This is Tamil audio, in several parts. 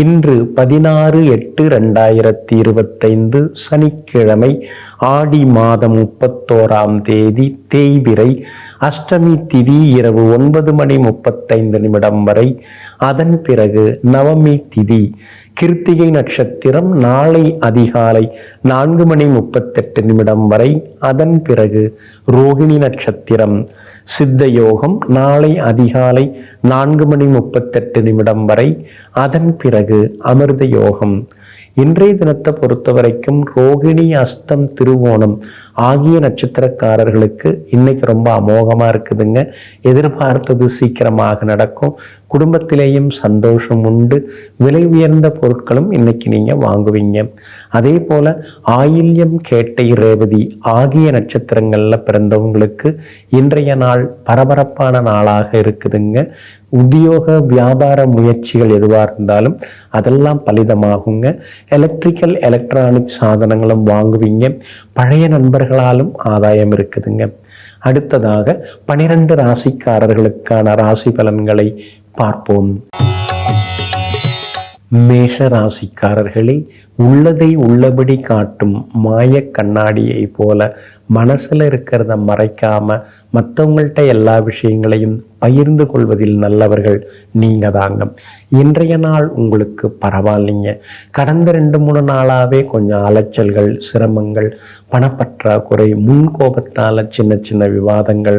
இன்று பதினாறு எட்டு ரெண்டாயிரத்தி இருபத்தைந்து சனிக்கிழமை ஆடி மாதம் முப்பத்தோராம் தேதி தேய்பிரை அஷ்டமி திதி இரவு ஒன்பது மணி முப்பத்தைந்து நிமிடம் வரை. அதன் பிறகு நவமி திதி. கிருத்திகை நட்சத்திரம் நாளை அதிகாலை நான்கு மணி முப்பத்தெட்டு நிமிடம் வரை. அதன் பிறகு ரோகிணி நட்சத்திரம். சித்த யோகம் நாளை அதிகாலை நான்கு மணி முப்பத்தெட்டு நிமிடம் வரை. அதன் பிறகு பிறகு அமிர்த யோகம். இன்றைய தினத்தை பொறுத்த வரைக்கும் ரோகிணி அஸ்தம் திருவோணம் ஆகிய நட்சத்திரக்காரர்களுக்கு இன்னைக்கு ரொம்ப அமோகமாக இருக்குதுங்க. எதிர்பார்த்தது சீக்கிரமாக நடக்கும். குடும்பத்திலேயும் சந்தோஷம் உண்டு. விலை உயர்ந்த பொருட்களும் இன்னைக்கு நீங்கள் வாங்குவீங்க. அதே போல் ஆயில்யம் கேட்டை ரேவதி ஆகிய நட்சத்திரங்களில் பிறந்தவங்களுக்கு இன்றைய நாள் பரபரப்பான நாளாக இருக்குதுங்க. உத்தியோக வியாபார முயற்சிகள் எதுவாக இருந்தாலும் அதெல்லாம் பலிதமாகுங்க. எலக்ட்ரிக்கல் எலக்ட்ரானிக் சாதனங்களும் வாங்குவீங்க. பழைய நண்பர்களாலும் ஆதாயம் இருக்குதுங்க. அடுத்ததாக பனிரெண்டு ராசிக்காரர்களுக்கான ராசி பலன்களை பார்ப்போம். மேஷ ராசிக்காரர்களே உள்ளதை உள்ளபடி காட்டும் மாய கண்ணாடியை போல மனசுல இருக்கிறத மறைக்காம மற்றவங்கள்ட்ட எல்லா விஷயங்களையும் பகிர்ந்து கொள்வதில் நல்லவர்கள் நீங்க தாங்க இன்றைய நாள் உங்களுக்கு பரவாயில்லைங்க. கடந்த ரெண்டு மூணு நாளாவே கொஞ்சம் அலைச்சல்கள் சிரமங்கள் பணப்பற்றாக்குறை முன் கோபத்தால சின்ன சின்ன விவாதங்கள்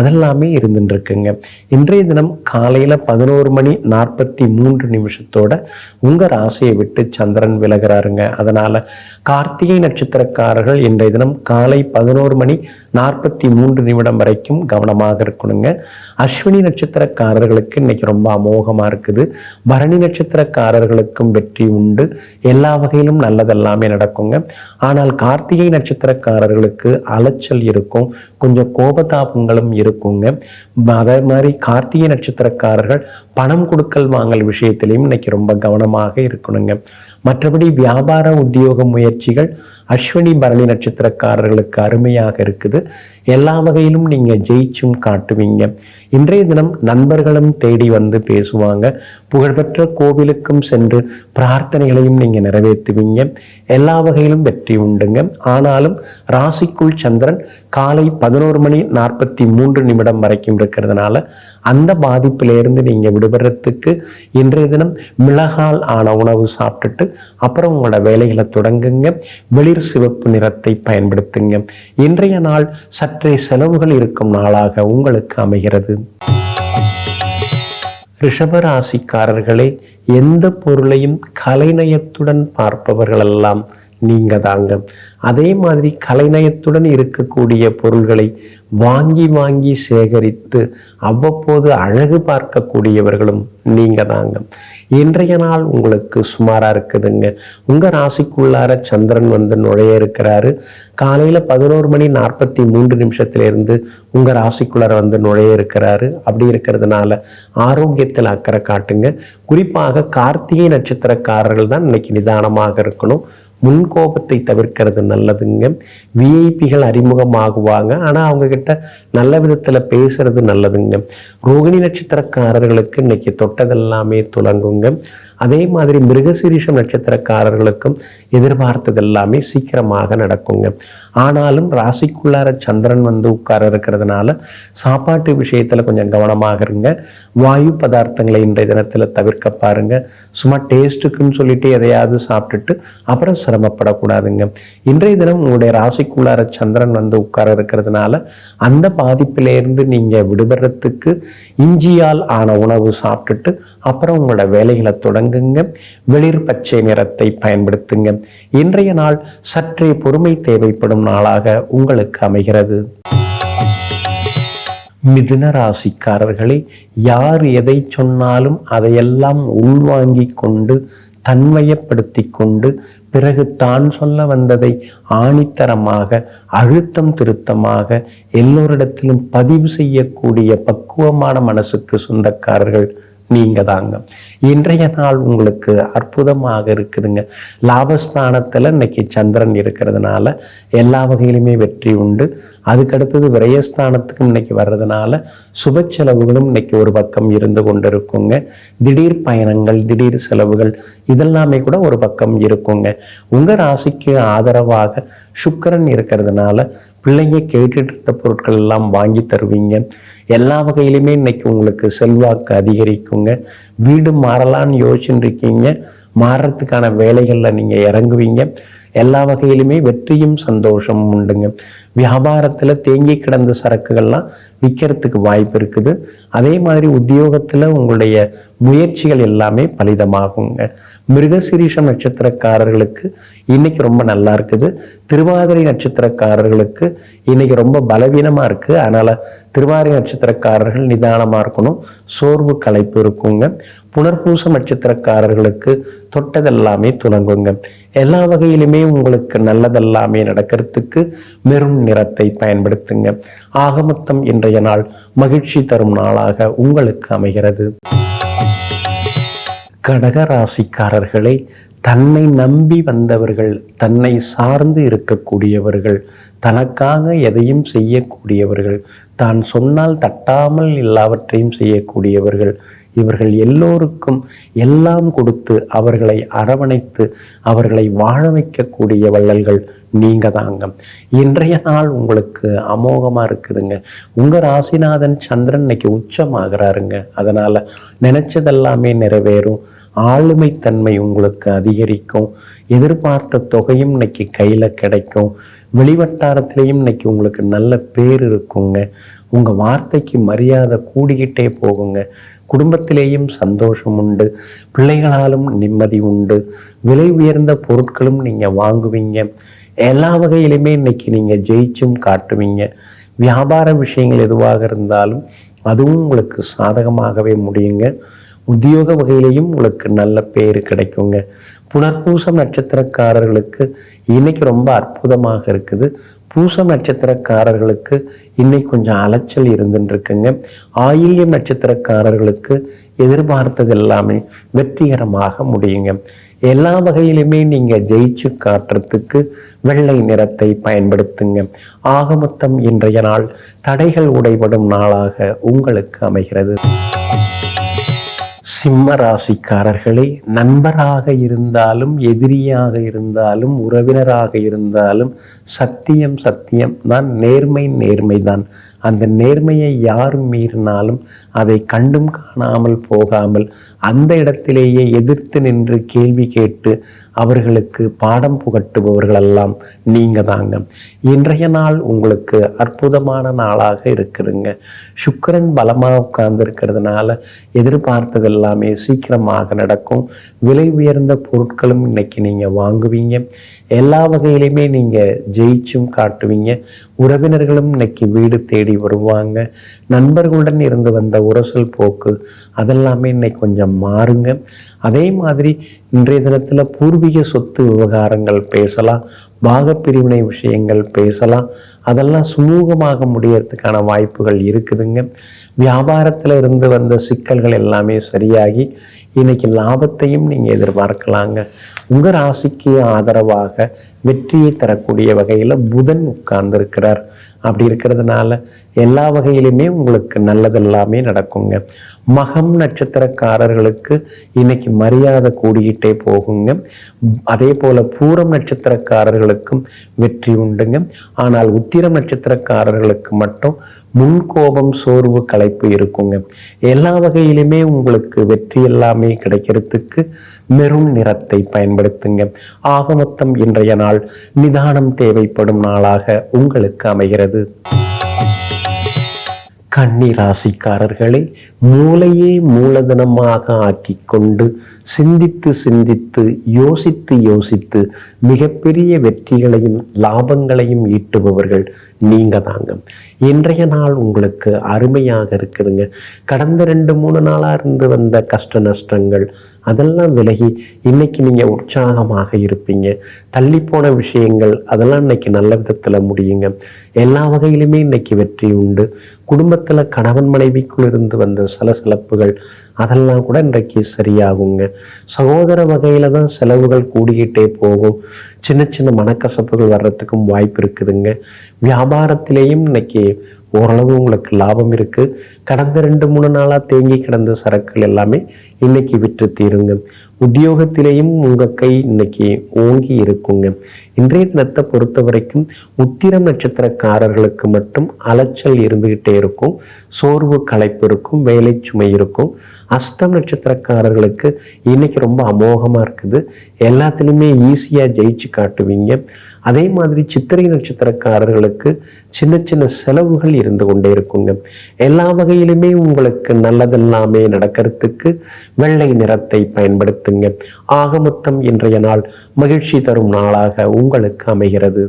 அதெல்லாமே இருந்துட்டு இருக்குங்க இன்றைய தினம் காலையில பதினோரு மணி நாற்பத்தி மூன்று நிமிஷத்தோட உங்க ராசியை விட்டு சந்திரன் விலகிறாருங்க. அதனால கார்த்திகை நட்சத்திரக்காரர்கள் இன்றைய தினம் காலை பதினோரு மணி நாற்பத்தி மூன்று நிமிடம் வரைக்கும் கவனமாக இருக்கணுங்க. அஸ்வினி நட்சத்திரக்காரர்களுக்கு இன்னைக்கு ரொம்ப அமோகமா இருக்குது. பரணி நட்சத்திரக்காரர்களுக்கும் வெற்றி உண்டு. எல்லா வகையிலும் நல்லதெல்லாமே நடக்குங்க. ஆனால் கார்த்திகை நட்சத்திரக்காரர்களுக்கு அலைச்சல் இருக்கும். கொஞ்சம் கோபதாபங்களும் இருக்குங்க. அதே மாதிரி கார்த்திகை நட்சத்திரக்காரர்கள் பணம் கொடுக்கல் வாங்கல் விஷயத்திலையும் இன்னைக்கு ரொம்ப கவனமாக இருக்கணுங்க. மற்றபடி வியாபார உத்தியோக முயற்சிகள் அஸ்வினி பரணி நட்சத்திரக்காரர்களுக்கு அருமையாக இருக்குது. எல்லா வகையிலும் நீங்கள் ஜெயிச்சும் காட்டுவீங்க. இன்றைய தினம் நண்பர்களும் தேடி வந்து பேசுவாங்க. புகழ்பெற்ற கோவிலுக்கும் சென்று பிரார்த்தனைகளையும் நீங்கள் நிறைவேற்றுவீங்க. எல்லா வகையிலும் வெற்றி உண்டுங்க. ஆனாலும் ராசிக்குள் சந்திரன் காலை பதினோரு மணி நாற்பத்தி மூன்று நிமிடம் வரைக்கும் இருக்கிறதுனால அந்த பாதிப்பிலிருந்து நீங்கள் விடுபடுறதுக்கு இன்றைய தினம் மிளகால் ஆன உணவு சாப்பிட்டுட்டு அப்புறம் உங்களோட வேலைகளை தொடங்குங்க. வெளிர் சிவப்பு நிறத்தை பயன்படுத்துங்க. இன்றைய நாள் சற்றே செலவுகள் இருக்கும் நாளாக உங்களுக்கு அமைகிறது. ரிஷபராசிக்காரர்களே எந்த பொருளையும் கலைநயத்துடன் பார்ப்பவர்களெல்லாம் நீங்க தாங்க அதே மாதிரி கலைநயத்துடன் இருக்கக்கூடிய பொருள்களை வாங்கி வாங்கி சேகரித்து அவ்வப்போது அழகு பார்க்கக்கூடியவர்களும் நீங்க தாங்க இன்றைய நாள் உங்களுக்கு சுமாரா இருக்குதுங்க. உங்க ராசிக்குள்ளார சந்திரன் வந்து நுழைய இருக்கிறாரு. காலையில பதினோரு மணி நாற்பத்தி மூன்று நிமிஷத்துல இருந்து உங்க ராசிக்குள்ளார வந்து நுழைய இருக்கிறாரு. அப்படி இருக்கிறதுனால ஆரோக்கியத்தில் அக்கறை காட்டுங்க. குறிப்பாக கார்த்திகை நட்சத்திரக்காரர்கள் தான் இன்னைக்கு நிதானமாக இருக்கணும். முன்கோபத்தை தவிர்க்கிறது நல்லதுங்க. விஐபிகள் அறிமுகமாகுவாங்க. ஆனால் அவங்க கிட்ட நல்ல விதத்தில் பேசுறது நல்லதுங்க. ரோகிணி நட்சத்திரக்காரர்களுக்கு இன்னைக்கு தொட்டதெல்லாமே துலங்குங்க. அதே மாதிரி மிருகசீரிஷம் நட்சத்திரக்காரர்களுக்கும் எதிர்பார்த்தது எல்லாமே சீக்கிரமாக நடக்குங்க. ஆனாலும் ராசிக்குள்ளார சந்திரன் வந்து உட்கார இருக்கிறதுனால சாப்பாட்டு விஷயத்தில் கொஞ்சம் கவனமாக இருங்க. வாயு பதார்த்தங்களை இன்றைய தினத்தில் தவிர்க்க பாருங்க. சும்மா டேஸ்ட்டுக்குன்னு சொல்லிட்டு எதையாவது சாப்பிட்டுட்டு அப்புறம் சிரமப்படக்கூடாதுங்க. இன்றைய தினம் உங்களுடைய ராசிக்குள்ளார சந்திரன் வந்து உட்கார இருக்கிறதுனால அந்த பாதிப்பிலேருந்து நீங்கள் விடுபடுறதுக்கு இஞ்சியால் ஆன உணவு சாப்பிட்டுட்டு அப்புறம் உங்களோட வேலைகளை தொடங்குங்க. வெளிர் பச்சை நிறத்தை பயன்படுத்துங்க. இன்றைய நாள் சற்றே பொறுமை தேவைப்படும் நாளாக உங்களுக்கு அமைகிறது. மிதுன ராசிக்காரர்களே யார் எதை சொன்னாலும் அதையெல்லாம் உள்வாங்கி கொண்டு தன்மையப்படுத்தி கொண்டு பிறகு தான் சொல்ல வந்ததை ஆணித்தரமாக அழுத்தம் திருத்தமாக எல்லோரிடத்திலும் பதிவு செய்யக்கூடிய பக்குவமான மனசுக்கு சொந்தக்காரர்கள் நீங்க தாங்க இன்றைய நாள் உங்களுக்கு அற்புதமாக இருக்குதுங்க. லாபஸ்தானத்தில் இன்னைக்கு சந்திரன் இருக்கிறதுனால எல்லா வகையிலுமே வெற்றி உண்டு. அதுக்கடுத்தது விரயஸ்தானத்துக்கும் இன்னைக்கு வர்றதுனால சுப செலவுகளும் இன்னைக்கு ஒரு பக்கம் இருந்து கொண்டு இருக்குங்க திடீர் பயணங்கள் திடீர் செலவுகள் இதெல்லாமே கூட ஒரு பக்கம் இருக்குங்க. உங்க ராசிக்கு ஆதரவாக சுக்கரன் இருக்கிறதுனால பிள்ளைங்க கேட்டுட்டு இருந்த பொருட்கள் எல்லாம் வாங்கி தருவீங்க. எல்லா வகையிலுமே இன்னைக்கு உங்களுக்கு செல்வாக்கு அதிகரிக்குங்க. வீடு மாறலான்னு யோசிச்சுட்டு இருக்கீங்க மாறுறதுக்கான வேலைகளில் நீங்கள் இறங்குவீங்க. எல்லா வகையிலுமே வெற்றியும் சந்தோஷமும் உண்டுங்க. வியாபாரத்தில் தேங்கி கிடந்த சரக்குகள்லாம் விற்கிறதுக்கு வாய்ப்பு இருக்குது. அதே மாதிரி உத்தியோகத்தில் உங்களுடைய முயற்சிகள் எல்லாமே பலிதமாகுங்க. மிருகசிரீஷ நட்சத்திரக்காரர்களுக்கு இன்னைக்கு ரொம்ப நல்லா இருக்குது. திருவாதிரை நட்சத்திரக்காரர்களுக்கு இன்னைக்கு ரொம்ப பலவீனமாக இருக்குது அதனால் திருவாதிரை நட்சத்திரக்காரர்கள் நிதானமாக இருக்கணும். சோர்வு களைப்பு இருக்குங்க. புனர்பூச நட்சத்திரக்காரர்களுக்கு தொட்டதெல்லாமே துலங்குங்க எல்லா வகையிலுமே உங்களுக்கு நல்லதெல்லாமே நடக்கிறதுக்கு மெரும் நிறத்தை பயன்படுத்துங்க ஆகமொத்தம் இன்றைய நாள் மகிழ்ச்சி தரும் நாளாக உங்களுக்கு அமைகிறது. கடக ராசிக்காரர்களை தன்னை நம்பி வந்தவர்கள் தன்னை சார்ந்து இருக்கக்கூடியவர்கள் தனக்காக எதையும் செய்யக்கூடியவர்கள் தான் சொன்னால் தட்டாமல் எல்லாவற்றையும் செய்யக்கூடியவர்கள் இவர்கள் எல்லோருக்கும் எல்லாம் கொடுத்து அவர்களை அரவணைத்து அவர்களை வாழ வைக்கக்கூடிய வள்ளல்கள் நீங்க தாங்க இன்றைய நாள் உங்களுக்கு அமோகமாக இருக்குதுங்க. உங்கள் ராசிநாதன் சந்திரன் இன்னைக்கு உச்சமாகிறாருங்க. அதனால் நினைச்சதெல்லாமே நிறைவேறும். ஆளுமைத்தன்மை உங்களுக்கு அதிகரிக்கும். எதிர்பார்த்த தொகையும் இன்னைக்கு கையில் கிடைக்கும். வெளிவட்டாரத்திலையும் இன்னைக்கு உங்களுக்கு நல்ல பேர் இருக்குங்க. உங்கள் வார்த்தைக்கு மரியாதை கூடிக்கிட்டே போகுங்க. குடும்பத்திலேயும் சந்தோஷம் உண்டு பிள்ளைகளாலும் நிம்மதி உண்டு விலை உயர்ந்த பொருட்களும் நீங்கள் வாங்குவீங்க. எல்லா வகையிலுமே இன்னைக்கு நீங்கள் ஜெயிச்சும் காட்டுவீங்க. வியாபார விஷயங்கள் எதுவாக இருந்தாலும் அதுவும் உங்களுக்கு சாதகமாகவே முடியுங்க. உத்தியோக வகையிலையும் உங்களுக்கு நல்ல பேர் கிடைக்குங்க. புனர்பூசம் நட்சத்திரக்காரர்களுக்கு இன்னைக்கு ரொம்ப அற்புதமாக இருக்குது. பூசம் நட்சத்திரக்காரர்களுக்கு இன்னைக்கு கொஞ்சம் அலைச்சல் இருந்துருக்குங்க ஆயில்யம் நட்சத்திரக்காரர்களுக்கு எதிர்பார்த்தது எல்லாமே வெற்றிகரமாக முடியுங்க. எல்லா வகையிலுமே நீங்கள் ஜெயிச்சு காட்டுறதுக்கு வெள்ளை நிறத்தை பயன்படுத்துங்க. ஆகமொத்தம் இன்றைய நாள் தடைகள் உடைபடும் நாளாக உங்களுக்கு அமைகிறது. சிம்ம ராசிக்காரர்களே நண்பராக இருந்தாலும் எதிரியாக இருந்தாலும் உறவினராக இருந்தாலும் சத்தியம் சத்தியம் தான் நேர்மை நேர்மை தான். அந்த நேர்மையை யார் மீறினாலும் அதை கண்டும் காணாமல் போகாமல் அந்த இடத்திலேயே எதிர்த்து நின்று கேள்வி கேட்டு அவர்களுக்கு பாடம் புகட்டுபவர்களெல்லாம் நீங்க தாங்க இன்றைய நாள் உங்களுக்கு அற்புதமான நாளாக இருக்குதுங்க சுக்கரன் பலமாக உட்கார்ந்து இருக்கிறதுனால எதிர்பார்த்ததெல்லாம் எல்லாமே சீக்கிரமாக நடக்கும். விலை உயர்ந்த பொருட்களும் இன்னைக்கு நீங்கள் வாங்குவீங்க. எல்லா வகையிலையுமே நீங்கள் ஜெயிச்சும் காட்டுவீங்க. உறவினர்களும் இன்னைக்கு வீடு தேடி வருவாங்க. நண்பர்களுடன் இருந்து வந்த உரசல் போக்கு அதெல்லாமே இன்னைக்கு கொஞ்சம் மாறுங்க. அதே மாதிரி இன்றைய தினத்தில் பூர்வீக சொத்து விவகாரங்கள் பேசலாம். பாகப்பிரிவினை விஷயங்கள் பேசலாம். அதெல்லாம் சுமூகமாக முடியறதுக்கான வாய்ப்புகள் இருக்குதுங்க. வியாபாரத்தில் இருந்து வந்த சிக்கல்கள் எல்லாமே சரியாகி இன்னைக்கு லாபத்தையும் நீங்கள் எதிர்பார்க்கலாங்க. உங்கள் ராசிக்கு ஆதரவாக வெற்றியை தரக்கூடிய வகையில் புதன் உட்கார்ந்துருக்கிறார். அப்படி இருக்கிறதுனால எல்லா வகையிலுமே உங்களுக்கு நல்லதெல்லாமே நடக்குங்க. மகம் நட்சத்திரக்காரர்களுக்கு இன்னைக்கு மரியாதை கூடிக்கிட்டே போகுங்க. அதே போல் பூரம் நட்சத்திரக்காரர்களுக்கும் வெற்றி உண்டுங்க. ஆனால் உத்திரம் நட்சத்திரக்காரர்களுக்கு மட்டும் முன்கோபம் சோர்வு களைப்பு இருக்குங்க. எல்லா வகையிலுமே உங்களுக்கு வெற்றி எல்லாமே கிடைக்கிறதுக்கு மெரும் நிறத்தை பயன்படுத்துங்க. ஆக மொத்தம் இன்றைய நாள் நிதானம் தேவைப்படும் நாளாக உங்களுக்கு அமைகிறது. கன்னி ராசிக்காரர்களை மூளையே மூலதனமாக ஆக்கி கொண்டு சிந்தித்து சிந்தித்து யோசித்து யோசித்து மிகப்பெரிய வெற்றிகளையும் லாபங்களையும் ஈட்டுபவர்கள் நீங்க தாங்க. இன்றைய நாள் உங்களுக்கு அருமையாக இருக்குதுங்க. கடந்த ரெண்டு மூணு நாளாக இருந்து வந்த கஷ்ட நஷ்டங்கள் அதெல்லாம் விலகி இன்னைக்கு நீங்கள் உற்சாகமாக இருப்பீங்க. தள்ளிப்போன விஷயங்கள் அதெல்லாம் இன்னைக்கு நல்ல விதத்தில் முடியுங்க. எல்லா வகையிலுமே இன்னைக்கு வெற்றி உண்டு. குடும்பத்தில் கணவன் மனைவிக்குள் இருந்து வந்த சலசலப்புகள் அதெல்லாம் கூட இன்றைக்கு சரியாகுங்க. சகோதர வகையில் தான் செலவுகள் கூடிக்கிட்டே போகும். சின்ன சின்ன மனக்கசப்புகள் வர்றதுக்கும் வாய்ப்பு இருக்குதுங்க. வியாபாரத்திலேயும் இன்னைக்கு ஓரளவு உங்களுக்கு லாபம் இருக்குது கடந்த ரெண்டு மூணு நாளாக தேங்கி கிடந்த சரக்குகள் எல்லாமே இன்னைக்கு விற்று தீருங்க. உத்தியோகத்திலேயும் உங்கள் கை இன்னைக்கு ஓங்கி இருக்குங்க. இன்றைய தினத்தை பொறுத்த வரைக்கும் உத்திரம் நட்சத்திரக்காரர்களுக்கு மட்டும் அலைச்சல் இருந்துகிட்டே இருக்கும். சோர்வு களைப்பு இருக்கும். வேலை சுமை இருக்கும். அஸ்தம் நட்சத்திரக்காரர்களுக்கு இன்னைக்கு ரொம்ப அமோகமாக இருக்குது. எல்லாத்துலேயுமே ஈஸியாக ஜெயிச்சு காட்டுவீங்க. அதே மாதிரி சித்திரை நட்சத்திரக்காரர்களுக்கு சின்ன சின்ன செலவுகள் இருந்து கொண்டே இருக்குங்க. எல்லா வகையிலுமே உங்களுக்கு நல்லதெல்லாமே நடக்கிறதுக்கு வெள்ளை நிறத்தை பயன்படுத்துங்க. ஆகமொத்தம் இன்றைய நாள் மகிழ்ச்சி தரும் நாளாக உங்களுக்கு அமைகிறது.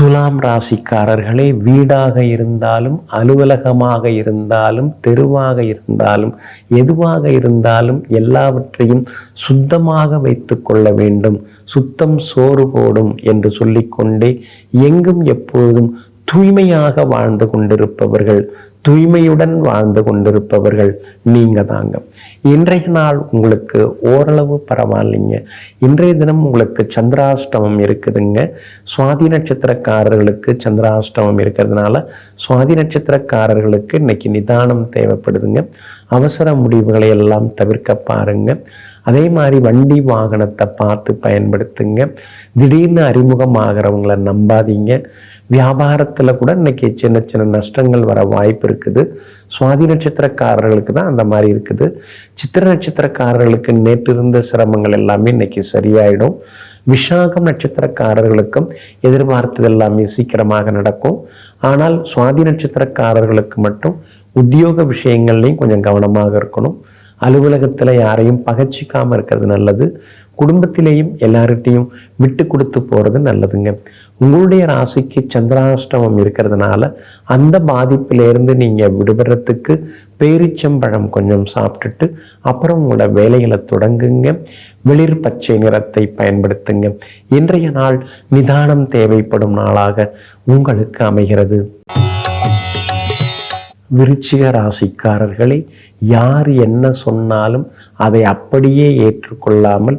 துலாம் ராசிக்காரர்களே வீடாக இருந்தாலும் அலுவலகமாக இருந்தாலும் தெருவாக இருந்தாலும் எதுவாக இருந்தாலும் எல்லாவற்றையும் சுத்தமாக வைத்து கொள்ள வேண்டும். சுத்தம் சோறு போடும் என்று சொல்லிக்கொண்டே எங்கும் எப்பொழுதும் தூய்மையாக வாழ்ந்து கொண்டிருப்பவர்கள் தூய்மையுடன் வாழ்ந்து கொண்டிருப்பவர்கள் நீங்கள் தாங்க. இன்றைய நாள் உங்களுக்கு ஓரளவு பரவாயில்லைங்க. இன்றைய தினம் உங்களுக்கு சந்திராஷ்டமம் இருக்குதுங்க. சுவாதி நட்சத்திரக்காரர்களுக்கு சந்திராஷ்டமம் இருக்கிறதுனால சுவாதி நட்சத்திரக்காரர்களுக்கு இன்னைக்கு நிதானம் தேவைப்படுதுங்க. அவசர முடிவுகளை எல்லாம் தவிர்க்க பாருங்க. அதே மாதிரி வண்டி வாகனத்தை பார்த்து பயன்படுத்துங்க. திடீர்னு அறிமுகமாகிறவங்கள நம்பாதீங்க. வியாபாரத்தில் கூட இன்னைக்கு சின்ன சின்ன நஷ்டங்கள் வர வாய்ப்பு இருக்குது. சுவாதி நட்சத்திரக்காரர்களுக்கு தான் அந்த மாதிரி இருக்குது. சித்திர நட்சத்திரக்காரர்களுக்கு நேற்று இருந்த சிரமங்கள் எல்லாமே இன்றைக்கி சரியாயிடும். விஷாகம் நட்சத்திரக்காரர்களுக்கும் எதிர்பார்த்தது எல்லாமே சீக்கிரமாக நடக்கும். ஆனால் சுவாதி நட்சத்திரக்காரர்களுக்கு மட்டும் உத்தியோக விஷயங்கள்லையும் கொஞ்சம் கவனமாக இருக்கணும். அலுவலகத்தில் யாரையும் பகச்சிக்காமல் இருக்கிறது நல்லது. குடும்பத்திலேயும் எல்லார்கிட்டையும் விட்டு கொடுத்து போகிறது நல்லதுங்க. உங்களுடைய ராசிக்கு சந்திராஷ்டமம் இருக்கிறதுனால அந்த பாதிப்பிலேருந்து நீங்கள் விடுபடுறதுக்கு பேரிச்சம்பழம் கொஞ்சம் சாப்பிட்டுட்டு அப்புறம் உங்களோட வேலைகளை தொடங்குங்க. வெளிர் பச்சை நிறத்தை பயன்படுத்துங்க. இன்றைய நாள் நிதானம் தேவைப்படும் நாளாக உங்களுக்கு அமைகிறது. விருச்சிக ராசிக்காரர்களை யார் என்ன சொன்னாலும் அதை அப்படியே ஏற்றுக்கொள்ளாமல்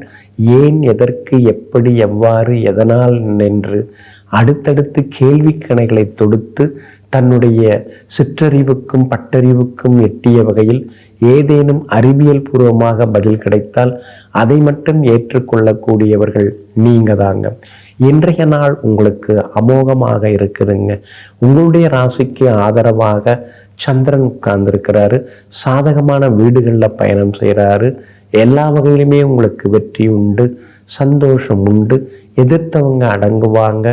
ஏன் எதற்கு எப்படி எவ்வாறு எதனால் நின்று அடுத்தடுத்து கேள்விக்கணைகளை தொடுத்து தன்னுடைய சிற்றறிவுக்கும் பட்டறிவுக்கும் எட்டிய வகையில் ஏதேனும் அறிவியல் பூர்வமாக பதில் கிடைத்தால் அதை மட்டும் ஏற்றுக்கொள்ளக்கூடியவர்கள் நீங்கள் தாங்க இன்றைய நாள் உங்களுக்கு அமோகமாக இருக்குதுங்க. உங்களுடைய ராசிக்கு ஆதரவாக சந்திரன் உட்கார்ந்துருக்கிறாரு. சாதகமான வீடுகளில் பயணம் செய்கிறாரு எல்லா வகையிலுமே உங்களுக்கு வெற்றி உண்டு சந்தோஷம் உண்டு. எதிர்த்தவங்க அடங்குவாங்க.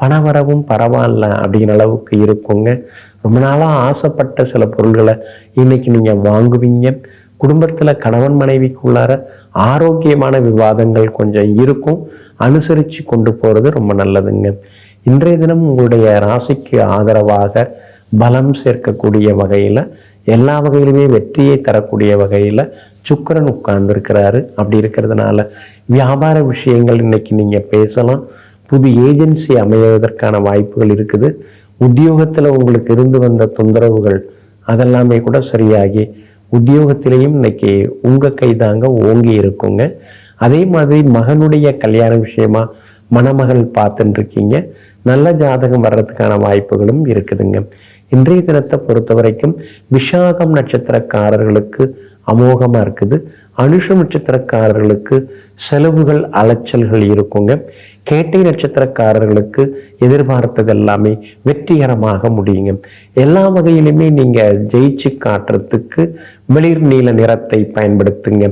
பணவரவும் பரவாயில்ல அப்படிங்கிற அளவுக்கு இருக்குங்க. ரொம்ப நாளாக ஆசைப்பட்ட சில பொருள்களை இன்னைக்கு நீங்கள் வாங்குவீங்க. குடும்பத்தில் கணவன் மனைவிக்குள்ளார ஆரோக்கியமான விவாதங்கள் கொஞ்சம் இருக்கும். அனுசரித்து கொண்டு போகிறது ரொம்ப நல்லதுங்க. இன்றைய தினம் உங்களுடைய ராசிக்கு ஆதரவாக பலம் சேர்க்கக்கூடிய வகையில் எல்லா வகையிலுமே வெற்றியை தரக்கூடிய வகையில் சுக்கரன் உட்கார்ந்துருக்கிறாரு. அப்படி இருக்கிறதுனால வியாபார விஷயங்கள் இன்றைக்கி நீங்கள் பேசலாம். புது ஏஜென்சி அமைவதற்கான வாய்ப்புகள் இருக்குது. உத்தியோகத்தில் உங்களுக்கு இருந்து வந்த தொந்தரவுகள் அதெல்லாமே கூட சரியாகி உத்தியோகத்திலையும் இன்னைக்கு உங்கள் கைதாங்க ஓங்கி இருக்குங்க. அதே மாதிரி மகனுடைய கல்யாண விஷயமா மணமகள் பார்த்துட்டுருக்கீங்க நல்ல ஜாதகம் வர்றதுக்கான வாய்ப்புகளும் இருக்குதுங்க. இன்றைய தினத்தை பொறுத்த வரைக்கும் விஷாகம் நட்சத்திரக்காரர்களுக்கு அமோகமாக இருக்குது. அனுஷ நட்சத்திரக்காரர்களுக்கு செலவுகள் அலைச்சல்கள் இருக்குங்க. கேட்டை நட்சத்திரக்காரர்களுக்கு எதிர்பார்த்தது எல்லாமே வெற்றிகரமாக முடியுங்க. எல்லா வகையிலுமே நீங்கள் ஜெயிச்சு காட்டுறதுக்கு வெளிர் நீல நிறத்தை பயன்படுத்துங்க.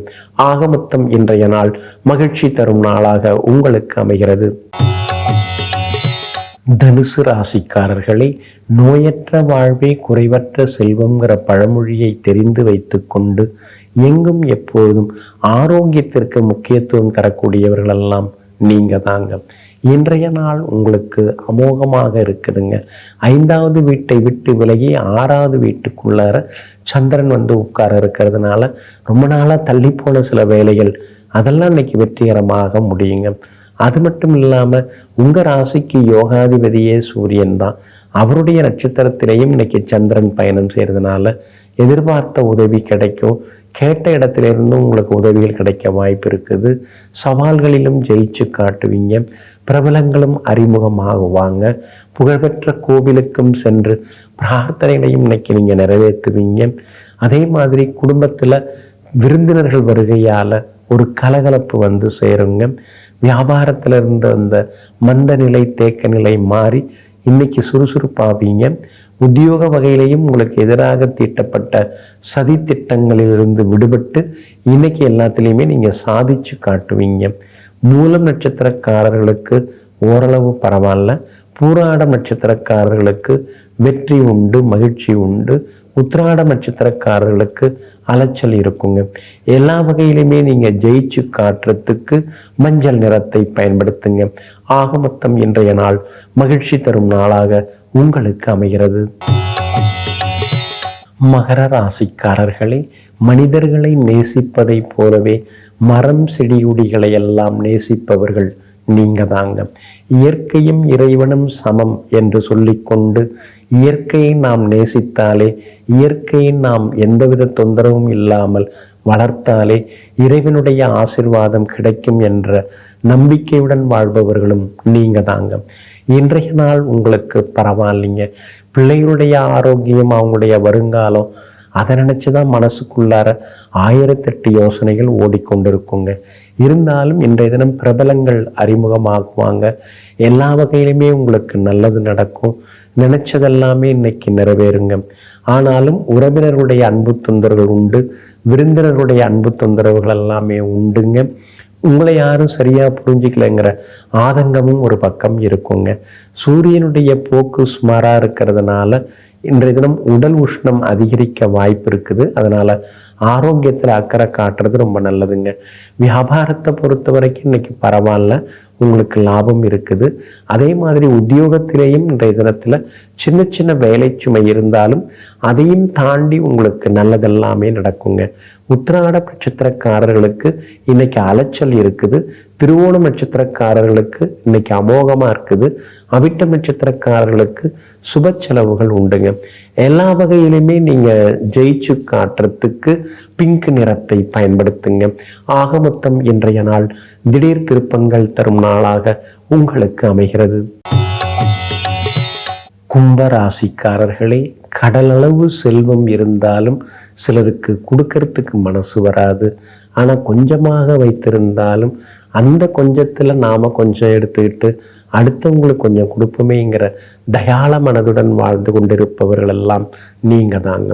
ஆகமொத்தம் இன்றைய நாள் மகிழ்ச்சி தரும் நாளாக உங்களுக்கு அமைகிறது. தனுசு ராசிக்காரர்களை நோயற்ற வாழ்வே குறைவற்ற செல்வங்கிற பழமொழியை தெரிந்து வைத்துக்கொண்டு எங்கும் எப்போதும் ஆரோக்கியத்திற்கு முக்கியத்துவம் தரக்கூடியவர்களெல்லாம் நீங்க தாங்க. இன்றைய நாள் உங்களுக்கு அமோகமாக இருக்குதுங்க. ஐந்தாவது வீட்டை விட்டு விலகி ஆறாவது வீட்டுக்குள்ளார சந்திரன் வந்து உட்கார இருக்கிறதுனால ரொம்ப நாளாக தள்ளி போன சில வேலைகள் அதெல்லாம் இன்னைக்கு வெற்றிகரமாக முடியுங்க. அது மட்டும் இல்லாமல் உங்கள் ராசிக்கு யோகாதிபதியே சூரியன் தான். அவருடைய நட்சத்திரத்திலையும் இன்னைக்கு சந்திரன் பயணம் செய்கிறதுனால எதிர்பார்த்த உதவி கிடைக்கும். கேட்ட இடத்துல இருந்தும் உங்களுக்கு உதவிகள் கிடைக்க வாய்ப்பு இருக்குது. சவால்களிலும் ஜெயிச்சு காட்டுவீங்க. பிரபலங்களும் அறிமுகமாகுவாங்க. புகழ்பெற்ற கோவிலுக்கும் சென்று பிரார்த்தனைகளையும் இன்னைக்கு நீங்கள் நிறைவேற்றுவீங்க. அதே மாதிரி குடும்பத்தில் விருந்தினர்கள் வருகையால் ஒரு கலகலப்பு வந்து சேருங்க. வியாபாரத்தில் இருந்த அந்த மந்த நிலை தேக்க நிலை மாறி இன்னைக்கு சுறுசுறுப்பாவீங்க. உத்தியோக வகையிலையும் உங்களுக்கு எதிராக தீட்டப்பட்ட சதி திட்டங்களிலிருந்து விடுபட்டு இன்னைக்கு எல்லாத்துலேயுமே நீங்கள் சாதிச்சு காட்டுவீங்க. மூலம் நட்சத்திரக்காரர்களுக்கு ஓரளவு பரவாயில்ல. பூராடம் நட்சத்திரக்காரர்களுக்கு வெற்றி உண்டு மகிழ்ச்சி உண்டு. உத்திராடம் நட்சத்திரக்காரர்களுக்கு அலைச்சல் இருக்குங்க. எல்லா வகையிலுமே நீங்கள் ஜெயிச்சு காட்டுறதுக்கு மஞ்சள் நிறத்தை பயன்படுத்துங்க. ஆக மொத்தம் இன்றைய நாள் மகிழ்ச்சி தரும் நாளாக உங்களுக்கு அமைகிறது. மகர ராசிக்காரர்களே மனிதர்களை நேசிப்பதைப் போலவே மரம் செடியுடிகளை எல்லாம் நேசிப்பவர்கள் நீங்க தாங்க இயற்கையும் இறைவனும் சமம் என்று சொல்லிக்கொண்டு இயற்கையை நாம் நேசித்தாலே இயற்கையை நாம் எந்தவித தொந்தரவும் இல்லாமல் வளர்த்தாலே இறைவனுடைய ஆசிர்வாதம் கிடைக்கும் என்ற நம்பிக்கையுடன் வாழ்பவர்களும் நீங்க தாங்க இன்றைய நாள் உங்களுக்கு பரவாயில்லைங்க. பிள்ளைகளுடைய ஆரோக்கியம் அவங்களுடைய வருங்காலம் அதை நினச்சி தான் மனசுக்குள்ளார ஆயிரத்தெட்டு யோசனைகள் ஓடிக்கொண்டிருக்குங்க. இருந்தாலும் இன்றைய தினம் பிரபலங்கள் அறிமுகமாகுவாங்க. எல்லா வகையிலுமே உங்களுக்கு நல்லது நடக்கும். நினைச்சதெல்லாமே இன்னைக்கு நிறைவேறுங்க. ஆனாலும் உறவினர்களுடைய அன்பு தொந்தரவுகள் உண்டு. விருந்தினருடைய அன்பு தொந்தரவுகள் எல்லாமே உண்டுங்க. உங்களை யாரும் சரியாக புரிஞ்சிக்கலைங்கிற ஆதங்கமும் ஒரு பக்கம் இருக்குங்க. சூரியனுடைய போக்கு சுமாராக இருக்கிறதுனால இன்றைய தினம் உடல் உஷ்ணம் அதிகரிக்க வாய்ப்பு இருக்குது. அதனால் ஆரோக்கியத்தில் அக்கறை காட்டுறது ரொம்ப நல்லதுங்க. வியாபாரத்தை பொறுத்த வரைக்கும் இன்னைக்கு பரவாயில்ல. உங்களுக்கு லாபம் இருக்குது. அதே மாதிரி உத்தியோகத்திலேயும் இன்றைய தினத்தில் சின்ன சின்ன வேலை சுமை இருந்தாலும் அதையும் தாண்டி உங்களுக்கு நல்லதெல்லாமே நடக்குங்க. உத்திராட நட்சத்திரக்காரர்களுக்கு இன்னைக்கு அலைச்சல் இருக்குது. திருவோண நட்சத்திரக்காரர்களுக்கு இன்னைக்கு அமோகமாக இருக்குது. அவிட்டம் நட்சத்திரக்காரர்களுக்கு சுப செலவுகள் உண்டுங்க. எல்லா வகையிலுமே நீங்கள் ஜெயிச்சு காட்டுறதுக்கு பிங்க் நிறத்தை பயன்படுத்துங்க. ஆக மொத்தம் இன்றைய நாள் திடீர் திருப்பங்கள் தரும் நாளாக உங்களுக்கு அமைகிறது. கும்பராசிக்காரர்களே கடலளவு செல்வம் இருந்தாலும் சிலருக்கு கொடுக்கறதுக்கு மனசு வராது. ஆனால் கொஞ்சமாக வைத்திருந்தாலும் அந்த கொஞ்சத்தில் நாம் கொஞ்சம் எடுத்துக்கிட்டு அடுத்தவங்களுக்கு கொஞ்சம் கொடுப்போமேங்கிற தயாள மனதுடன் வாழ்ந்து கொண்டிருப்பவர்கள் எல்லாம் நீங்கள் தாங்க.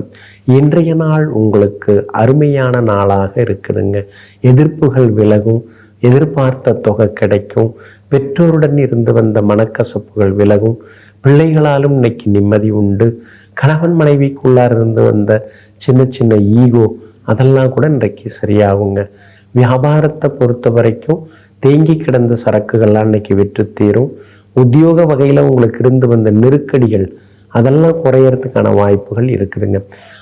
இன்றைய நாள் உங்களுக்கு அருமையான நாளாக இருக்குதுங்க. எதிர்ப்புகள் விலகும் எதிர்பார்த்த தொகை கிடைக்கும் பெற்றோருடன் இருந்து வந்த மனக்கசப்புகள் விலகும் பிள்ளைகளாலும் இன்னைக்கு நிம்மதி உண்டு. கணவன் மனைவிக்குள்ளார் இருந்து வந்த சின்ன சின்ன ஈகோ அதெல்லாம் கூட இன்றைக்கு சரியாகுங்க. வியாபாரத்தை பொறுத்த வரைக்கும் தேங்கி கிடந்த சரக்குகள்லாம் இன்னைக்கு விற்று தீரும். உத்தியோக வகையில் உங்களுக்கு இருந்து வந்த நெருக்கடிகள் அதெல்லாம் குறையறதுக்கான வாய்ப்புகள் இருக்குதுங்க.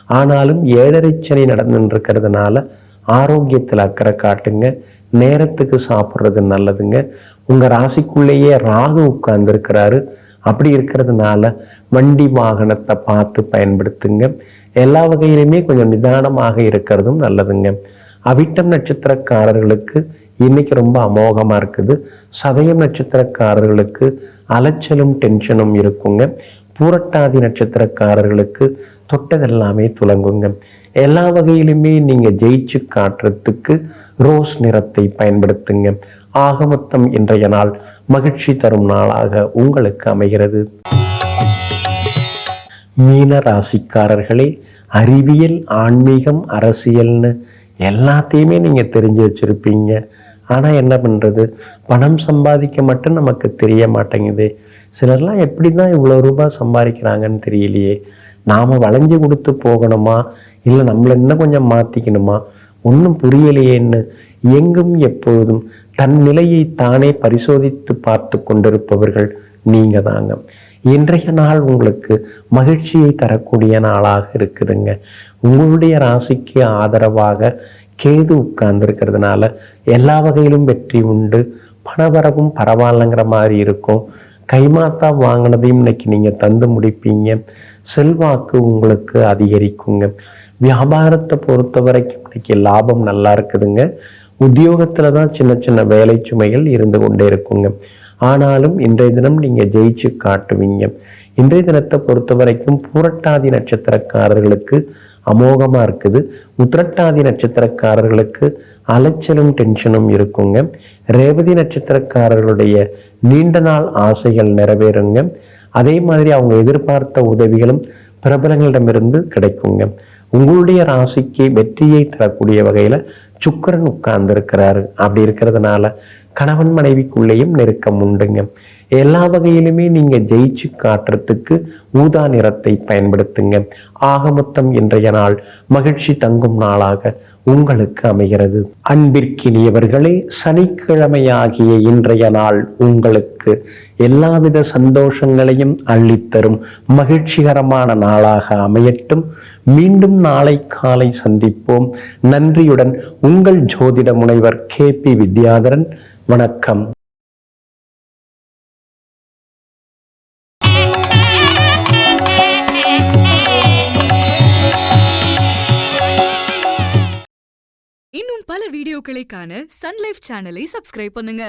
ஆனாலும் ஏழரை சனி நடந்துருக்கிறதுனால ஆரோக்கியத்தில் அக்கறை காட்டுங்க. நேரத்துக்கு சாப்பிட்றது நல்லதுங்க. உங்கள் ராசிக்குள்ளேயே ராகு உட்கார்ந்துருக்கிறாரு. அப்படி இருக்கிறதுனால வண்டி வாகனத்தை பார்த்து பயன்படுத்துங்க. எல்லா வகையிலுமே கொஞ்சம் நிதானமாக இருக்கிறதும் நல்லதுங்க. அவிட்டம் நட்சத்திரக்காரர்களுக்கு இன்னைக்கு ரொம்ப அமோகமாக இருக்குது. சதயம் நட்சத்திரக்காரர்களுக்கு அலைச்சலும் டென்ஷனும் இருக்குங்க. பூரட்டாதி நட்சத்திரக்காரர்களுக்கு தொட்டதெல்லாமே துலங்குங்க எல்லா வகையிலுமே நீங்கள் ஜெயிச்சு காட்டுறதுக்கு ரோஸ் நிறத்தை பயன்படுத்துங்க. ஆகமொத்தம் இன்றைய நாள் மகிழ்ச்சி தரும் நாளாக உங்களுக்கு அமைகிறது. மீன ராசிக்காரர்களே அறிவியல் ஆன்மீகம் அரசியல்னு எல்லாத்தையுமே நீங்கள் தெரிஞ்சு வச்சுருப்பீங்க. ஆனால் என்ன பண்ணுறது பணம் சம்பாதிக்க மட்டும் நமக்கு தெரிய மாட்டேங்குது. சிலர்லாம் எப்படி தான் இவ்வளோ ரூபாய் சம்பாதிக்கிறாங்கன்னு தெரியலையே. நாம் வளைஞ்சு கொடுத்து போகணுமா? இல்லை நம்மளை இன்னும் கொஞ்சம் மாற்றிக்கணுமா ஒன்றும் புரியலையேன்னு எங்கும் எப்பொழுதும் தன் நிலையை தானே பரிசோதித்து பார்த்து கொண்டிருப்பவர்கள் நீங்கள் தாங்க. இன்றைய நாள் உங்களுக்கு மகிழ்ச்சியை தரக்கூடிய நாளாக இருக்குதுங்க. உங்களுடைய ராசிக்கு ஆதரவாக கேது உட்கார்ந்துருக்கிறதுனால எல்லா வகையிலும் வெற்றி உண்டு. பணவரவும் பரவாயில்லைங்கிற மாதிரி இருக்கும். கைமாத்தா வாங்கினதையும் இன்னைக்கு நீங்கள் தந்து முடிப்பீங்க. செல்வாக்கு உங்களுக்கு அதிகரிக்குங்க. வியாபாரத்தை பொறுத்த வரைக்கும் இன்னைக்கு லாபம் நல்லா இருக்குதுங்க. உத்தியோகத்தில் தான் சின்ன சின்ன வேலை சுமைகள் இருந்து கொண்டே இருக்குங்க. ஆனாலும் இன்றைய தினம் நீங்கள் ஜெயிச்சு காட்டுவீங்க. இன்றைய தினத்தை பொறுத்த வரைக்கும் புரட்டாதி நட்சத்திரக்காரர்களுக்கு அமோகமாக இருக்குது. உத்திரட்டாதி நட்சத்திரக்காரர்களுக்கு அலைச்சலும் டென்ஷனும் இருக்குங்க. ரேவதி நட்சத்திரக்காரர்களுடைய நீண்ட நாள் ஆசைகள் நிறைவேறுங்க. அதே மாதிரி அவங்க எதிர்பார்த்த உதவிகளும் பிரபலங்களிடமிருந்து கிடைக்குங்க. உங்களுடைய ராசிக்கு வெற்றியை தரக்கூடிய வகையில் சுக்கரன் உட்கார்ந்து இருக்கிறாரு அப்படி இருக்கிறதுனால கணவன் மனைவிக்குள்ளேயும் நெருக்கம் உண்டுங்க. எல்லா வகையிலுமே நீங்கள் ஜெயிச்சு காட்டுறதுக்கு ஊதா நிறத்தை பயன்படுத்துங்க. ஆக மொத்தம் இன்றைய நாள் மகிழ்ச்சி தங்கும் நாளாக உங்களுக்கு அமைகிறது. அன்பிற்கினியவர்களே சனிக்கிழமையாகிய இன்றைய நாள் உங்களுக்கு எல்லாவித சந்தோஷங்களையும் அள்ளித்தரும் மகிழ்ச்சிகரமான நாளாக அமையட்டும். மீண்டும் நாளை காலை சந்திப்போம். நன்றியுடன் உங்கள் ஜோதிட முனைவர் கே பி வித்யாதரன். வணக்கம். இன்னும் பல வீடியோக்களை காண சன்லைஃப் சேனலை சப்ஸ்கிரைப் பண்ணுங்க.